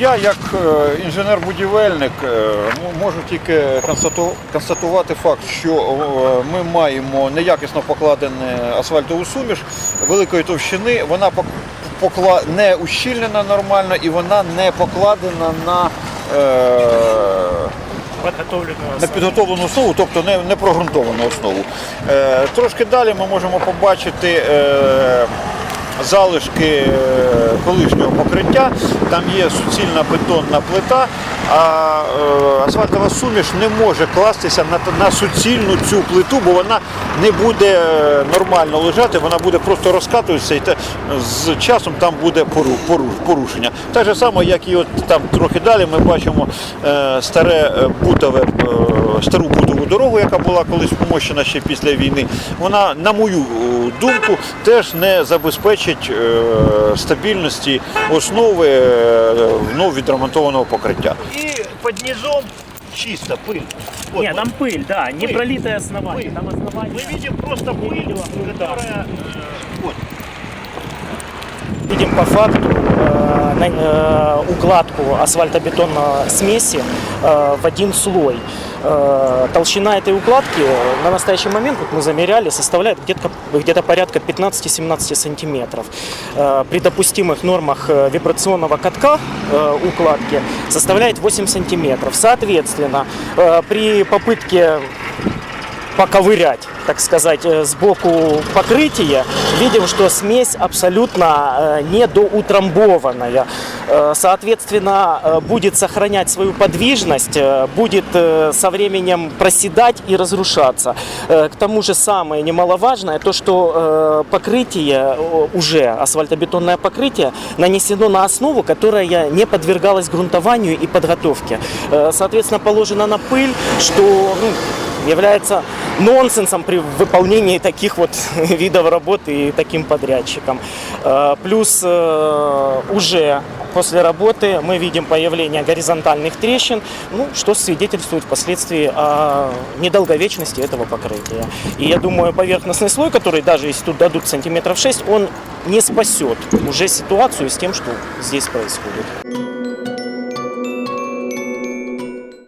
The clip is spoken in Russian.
Я, як е, інженер-будівельник, е, можу тільки констатувати факт, що е, ми маємо неякісно покладену асфальтову суміш великої товщини. Вона покла... не ущільнена нормально і вона не покладена на. На підготовлену основу, тобто не, не прогрунтовану основу. Трошки далі ми можемо побачити. Залишки колишнього покриття, там є суцільна бетонна плита, а е, асфальтова суміш не може кластися на, на суцільну цю плиту, бо вона не буде е, нормально лежати, вона буде просто розкатуватися і те, з часом там буде пору- пору- порушення. Так же само, як і от там трохи далі ми бачимо е, старе е, бутове, е, стару бутову дорогу, яка була колись помощена ще після війни. Вона, на мою думку, теж не забезпечить е, стабільності основи е, вновь відремонтованого покриття. И под низом чисто пыль. Вот Не, мы- там пыль, да, не Пыль. пролитое основание. Пыль. Там основание. мы видим просто пыль, которая э, вот, видим по факту э, э, укладку асфальтобетонной смеси э, в один слой. Толщина этой укладки на настоящий момент, вот мы замеряли, составляет где-то где порядка 15-17 сантиметров. При допустимых нормах вибрационного катка укладки составляет 8 сантиметров. Соответственно, при попытке поковырять, так сказать, э, сбоку покрытия, видим, что смесь абсолютно э, недоутрамбованная. Э, Соответственно, будет сохранять свою подвижность, будет со временем проседать и разрушаться. К тому же самое немаловажное, то что покрытие, уже асфальтобетонное покрытие, нанесено на основу, которая не подвергалась грунтованию и подготовке. Соответственно, положено на пыль, что ну, является нонсенсом при выполнении таких вот видов работы и таким подрядчиком. Э, Плюс э, уже после работы мы видим появление горизонтальных трещин, ну, что свидетельствует впоследствии о недолговечности этого покрытия. И я думаю, поверхностный слой, который даже если тут дадут сантиметров 6, он не спасет уже ситуацию с тем, что здесь происходит.